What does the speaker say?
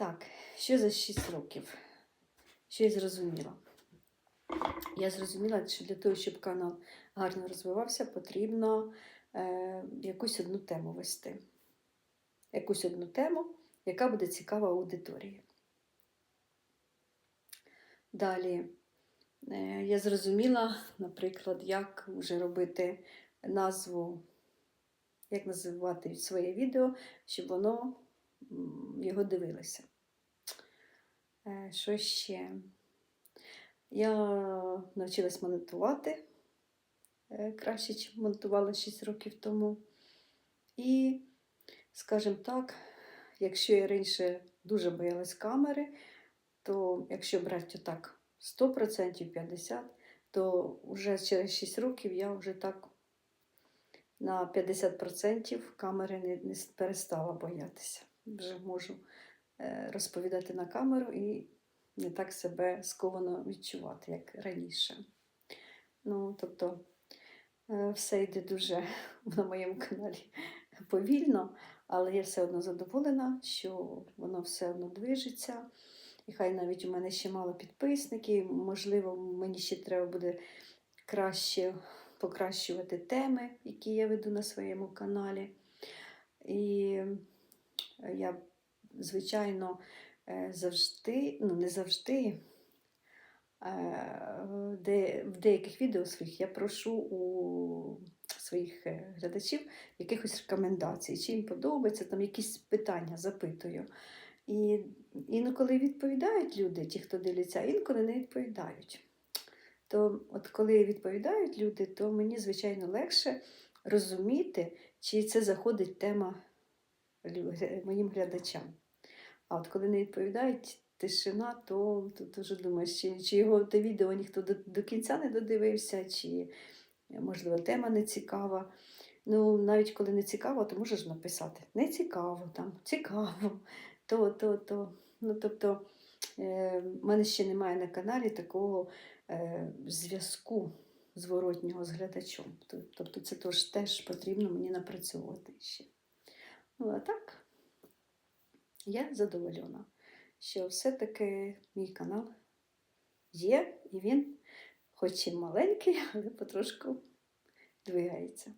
Так, що за 6 років? Що я зрозуміла? Я зрозуміла, що для того, щоб канал гарно розвивався, потрібно е, якусь одну тему вести. Якусь одну тему, яка буде цікава аудиторії. Далі е, я зрозуміла, наприклад, як вже робити назву, як називати своє відео, щоб воно його дивилося. Е, Що ще? Я навчилась монтувати е, краще, ніж монтувала 6 років тому. І, скажімо так, якщо я раніше дуже боялась камери, то якщо брати отак 100%, 50%, то вже через 6 років я вже так на 50% камери не, не перестала боятися. Вже можу е, розповідати на камеру і не так себе сковано відчувати, як раніше. Ну, тобто, е, все йде дуже на моєму каналі повільно, але я все одно задоволена, що воно все одно движеться. І хай навіть у мене ще мало підписників, можливо, мені ще треба буде краще покращувати теми, які я веду на своєму каналі. І я, звичайно, е, завжди, ну не завжди, е, де, в деяких відео своїх я прошу у своїх е, глядачів якихось рекомендацій, чи їм подобається, там якісь питання запитую. І інколи відповідають люди, ті, хто дивляться, інколи не відповідають. То от коли відповідають люди, то мені, звичайно, легше розуміти, чи це заходить тема моїм глядачам. А от коли не відповідають тишина, то тут вже думаєш, чи, чи його те відео ніхто до, до кінця не додивився, чи, можливо, тема не цікава. Ну, навіть коли не цікаво, то можеш написати не цікаво, там, цікаво, то, то, то. Ну, тобто, е, мене ще немає на каналі такого е, зв'язку зворотнього з глядачом. Тобто це теж, теж потрібно мені напрацьовувати ще. Ну, а так, я задоволена, що все-таки мій канал є, і він, хоч і маленький, але потрошку двигається.